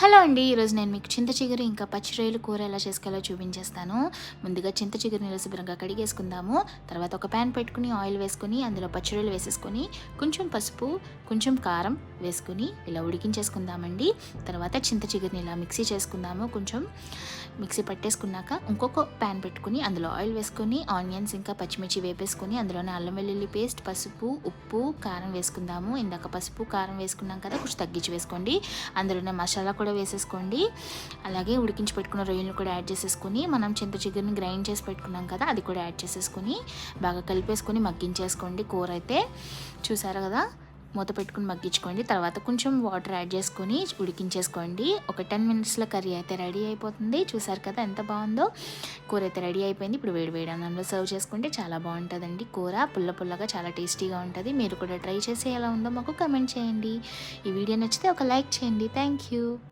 Hello అండి ఈరోజు నేను మీకు చింత చిగురు ఇంకా పచ్చి రొయ్యలు కూర ఎలా చేసుకోవాలో చూపించేస్తాను. ముందుగా చింత చిగురుని శుభ్రంగా కడిగేసుకుందాము. తర్వాత ఒక ప్యాన్ పెట్టుకుని ఆయిల్ వేసుకుని అందులో పచ్చి రొయ్యలు వేసేసుకొని కొంచెం పసుపు కొంచెం కారం వేసుకుని ఇలా ఉడికించేసుకుందామండి. తర్వాత చింత చిగురుని ఇలా మిక్సీ చేసుకుందాము. కొంచెం మిక్సీ పట్టేసుకున్నాక ఇంకొక ప్యాన్ పెట్టుకుని అందులో ఆయిల్ వేసుకొని ఆనియన్స్ ఇంకా పచ్చిమిర్చి వేపేసుకొని అందులోనే అల్లం వెల్లుల్లి పేస్ట్ పసుపు ఉప్పు కారం వేసుకుందాము. ఇందాక పసుపు కారం వేసుకున్నాం కదా కొంచెం తగ్గించి వేసుకోండి. అందులోనే మసాలా కూడా వేసేసుకోండి. అలాగే ఉడికించి పెట్టుకున్న రొయ్యలు కూడా యాడ్ చేసేసుకుని మనం చింత చిగురిని గ్రైండ్ చేసి పెట్టుకున్నాం కదా అది కూడా యాడ్ చేసేసుకుని బాగా కలిపేసుకొని మగ్గించేసుకోండి కూర అయితే. చూసారు కదా? మూత పెట్టుకుని మగ్గించుకోండి. తర్వాత కొంచెం వాటర్ యాడ్ చేసుకొని ఉడికించేసుకోండి. ఒక టెన్ మినిట్స్లో కర్రీ అయితే రెడీ అయిపోతుంది. చూసారు కదా ఎంత బాగుందో? కూర అయితే రెడీ అయిపోయింది. ఇప్పుడు వేడి వేడి అన్నంలో సర్వ్ చేసుకుంటే చాలా బాగుంటుందండి కూర. పుల్ల పుల్లగా చాలా టేస్టీగా ఉంటుంది. మీరు కూడా ట్రై చేసి ఎలా ఉందో మాకు కమెంట్ చేయండి. ఈ వీడియో నచ్చితే ఒక లైక్ చేయండి. Thank you.